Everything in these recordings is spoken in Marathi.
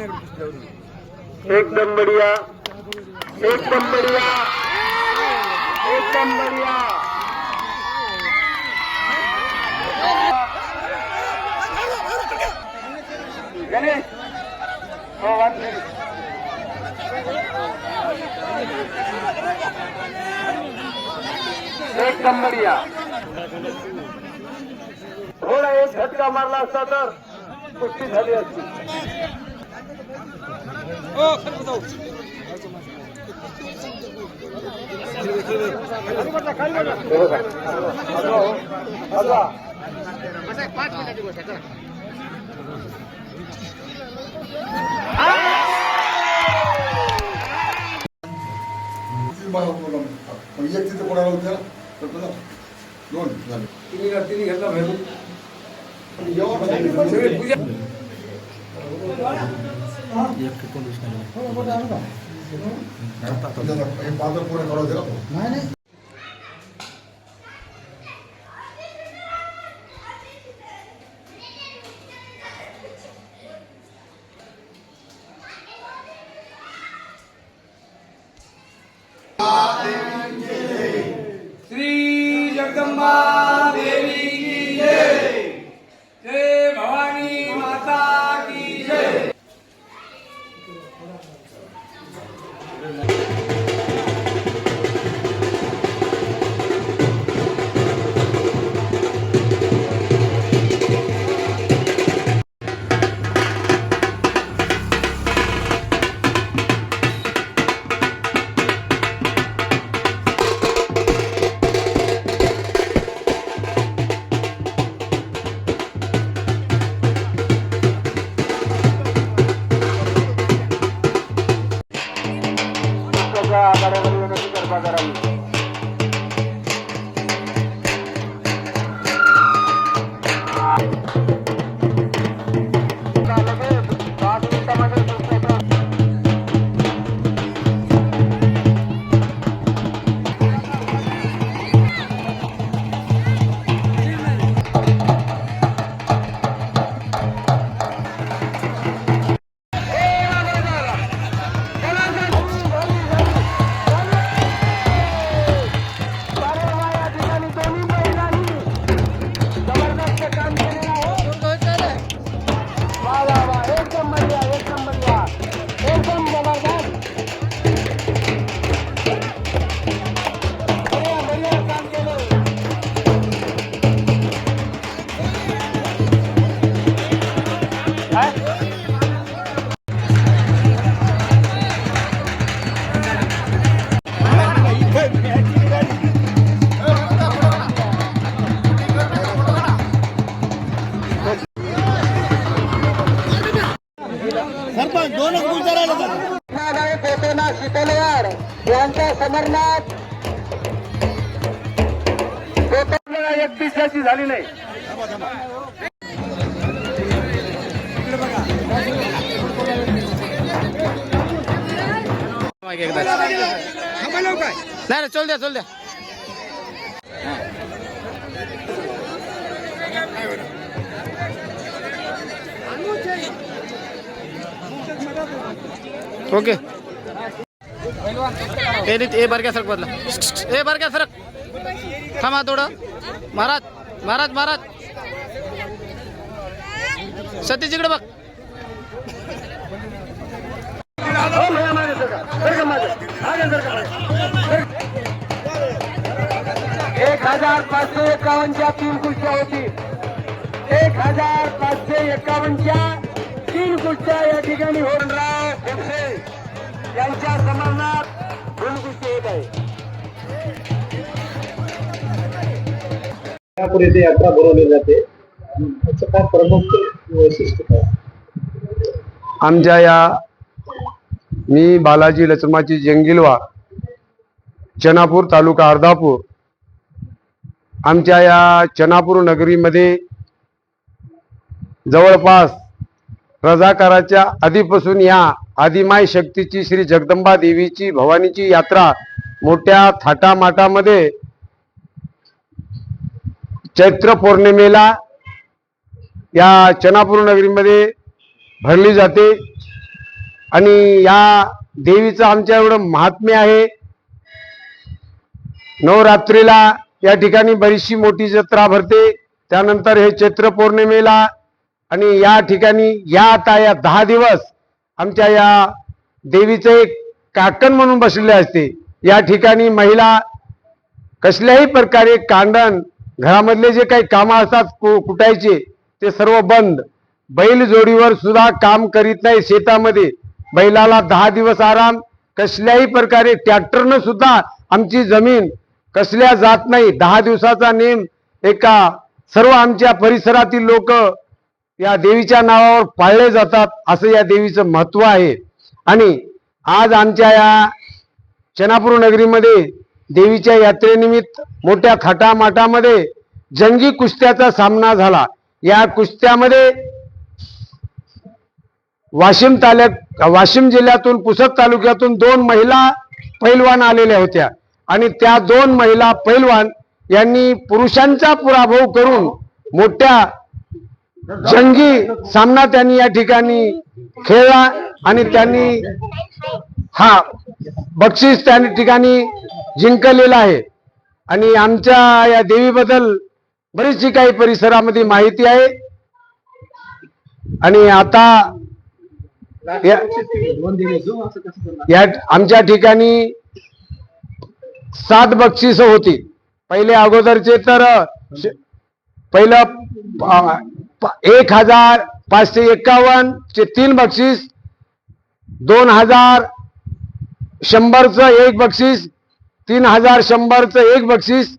एकदम बढ़िया एकदम बढ़िया एकदम बढ़िया। गणेश हो एकदम बढ़िया। थोडा एक झटका मारला असता तर कुस्ती झाली असती. एक तिथे कोणाला होत्या तर तुला दोन झाले तिन्ही तिन्ही घेतला बाहेरून सगळे पूजा हे श्री जगदंबा काय? यांच्या समरनाथ एकतीस झाली नाही नाही चल द्या चल द्या. ओके. ए ए बारक्या सरक बदला ए बारक्या सरक. थांबा थोडं. महाराज महाराज महाराज. सतीश इकडे बघ. हजार पाचशे एकावन्नच्या तीन कुस्त्या होती. एक हजार पाचशे एकावन्नच्या तीन कुस्त्या या ठिकाणी होनराव खोपसे यांच्या समरनात दोन कुस्ती येत आहे ते यात्रा भरवली जाते. त्याचं काय प्रमुख वैशिष्ट्य काय? आमच्या या मी बालाजी लचमाची जंगिलवा चनापूर तालुका अर्धापूर आमच्या या चनापूर नगरीमध्ये जवळपास रजाकाराच्या आधीपासून या आदिमाय शक्तीची श्री जगदंबा देवीची भवानीची यात्रा मोठ्या थाटामाटामध्ये चैत्र पौर्णिमेला या चनापूर नगरीमध्ये भरली जाते. आणि या देवीचं आमच्या एवढं महात्म्य आहे. नवरात्रीला या ठिकाणी बरीचशी मोठी जत्रा भरते. त्यानंतर हे चैत्र पौर्णिमेला आणि या ठिकाणी या आता या दहा दिवस आमच्या या देवीचं एक काकण म्हणून बसलेले असते. या ठिकाणी महिला कसल्याही प्रकारे कांडण घरामधले जे काही कामं असतात कु- कुटायचे ते सर्व बंद. बैल जोडीवर सुद्धा काम करीत नाही शेतामध्ये. बैलाला दहा दिवस आराम कसल्याही प्रकारे ट्रॅक्टरनं सुद्धा आमची जमीन कसल्या जात नाही. दहा दिवसाचा नेम एका सर्व आमच्या परिसरातील लोक या देवीच्या नावावर पाळले जातात असं या देवीचं महत्त्व आहे. आणि आज आमच्या या चनापूर नगरीमध्ये देवीच्या यात्रेनिमित्त मोठ्या थाटामाटामध्ये जंगी कुस्त्याचा सामना झाला. या कुस्त्यामध्ये वाशिम तालुक वाशिम जिल्ह्यातून पुसद तालुक्यातून दोन महिला पैलवान आलेल्या होत्या. आणि त्या दोन महिला पैलवान यांनी पुरुषांचा पराभव करून मोठ्या जंगी सामना त्यांनी या ठिकाणी खेळला आणि त्यांनी हा बक्षीस त्या ठिकाणी जिंकलेलं आहे. आणि आमच्या या देवीबद्दल बरीचशी काही परिसरामध्ये माहिती आहे. आणि आता या- या आमच्या ठिकाणी सात बक्षिस होती. पहिले अगोदरचे तर पहिलं एक हजार पाचशे एक्कावन्न चे तीन बक्षीस दोन हजार शंभरचं एक बक्षीस तीन हजार शंभरचं एक बक्षीस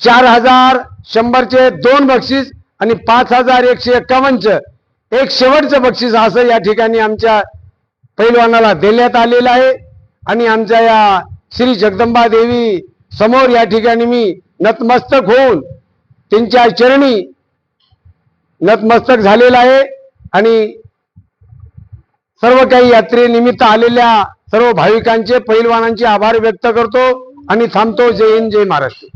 चार हजार शंभरचे दोन बक्षीस आणि पाच हजार एकशे एक्कावन्नचं एक शेवटचं बक्षीस असं या ठिकाणी आमच्या पैलवानाला देण्यात आलेलं आहे आणि आमच्या या श्री जगदंबा देवी समोर या ठिकाणी मी नतमस्तक होऊन त्यांच्या चरणी नतमस्तक झालेलं आहे आणि सर्व काही यात्रेनिमित्त आलेल्या सर्व भाविकांचे पैलवानांचे आभार व्यक्त करतो आणि थांबतो. जय हिंद जय महाराष्ट्र.